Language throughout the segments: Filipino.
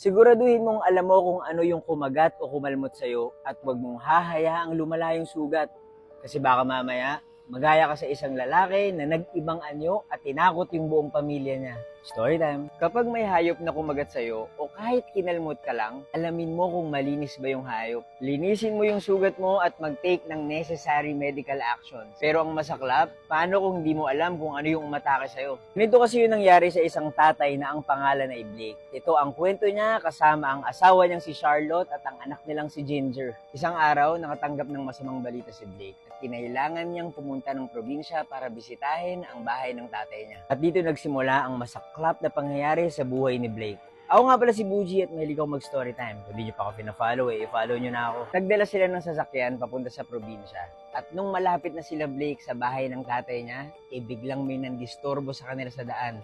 Siguraduhin mong alam mo kung ano yung kumagat o kumalmot sa'yo at huwag mong hahayaang lumala yung sugat. Kasi baka mamaya, magaya ka sa isang lalaki na nag-ibang anyo at tinakot yung buong pamilya niya. Story time. Kapag may hayop na kumagat sa'yo o kahit kinalmot ka lang, alamin mo kung malinis ba yung hayop. Linisin mo yung sugat mo at mag-take ng necessary medical actions. Pero ang masaklap, paano kung hindi mo alam kung ano yung umatake sa'yo? Ganito kasi yung nangyari sa isang tatay na ang pangalan ay Blake. Ito ang kwento niya kasama ang asawa niyang si Charlotte at ang anak nilang si Ginger. Isang araw, nakatanggap ng masamang balita si Blake at kinailangan niyang pumunta ng probinsya para bisitahin ang bahay ng tatay niya. At dito nagsimula ang masaklap na pangyayari sa buhay ni Blake. Ako nga pala si Buji at mahilig ako mag-story time. Kung nyo pa ako pina-follow eh, i-follow nyo na ako. Nagdala sila ng sasakyan papunta sa probinsya. At nung malapit na sila Blake sa bahay ng tatay niya, eh biglang may nandistorbo sa kanila sa daan.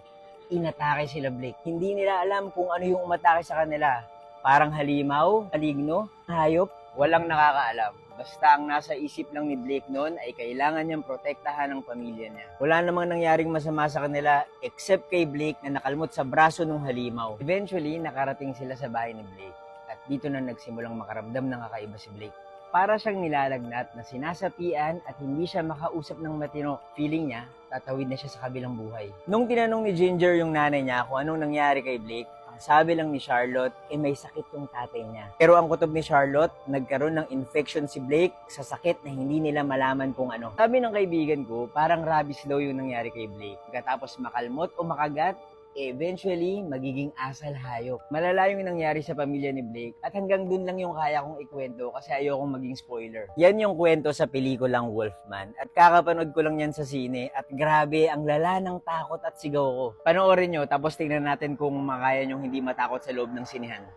Inatake sila Blake. Hindi nila alam kung ano yung umatake sa kanila. Parang halimaw, haligno, hayop, walang nakakaalam. Basta ang nasa isip lang ni Blake noon ay kailangan niyang protektahan ang pamilya niya. Wala namang nangyaring masama sa kanila except kay Blake na nakalmot sa braso ng halimaw. Eventually, nakarating sila sa bahay ni Blake. At dito na nagsimulang makaramdam ng kakaiba si Blake. Para siyang nilalagnat na sinasapian at hindi siya makausap ng matino. Feeling niya, tatawid na siya sa kabilang buhay. Nung tinanong ni Ginger yung nanay niya kung anong nangyari kay Blake, sabi lang ni Charlotte, eh may sakit yung tatay niya. Pero ang kutob ni Charlotte, nagkaroon ng infection si Blake sa sakit na hindi nila malaman kung ano. Sabi ng kaibigan ko, parang rabies daw yung nangyari kay Blake. Pagkatapos makalmot o makagat, eventually, magiging asal hayop. Malala yung nangyari sa pamilya ni Blake at hanggang dun lang yung kaya kong ikwento kasi ayokong maging spoiler. Yan yung kwento sa pelikulang Wolfman at kakapanood ko lang yan sa sine at grabe, ang lala ng takot at sigaw ko. Panoorin nyo tapos tingnan natin kung makaya nyong hindi matakot sa loob ng sinehan.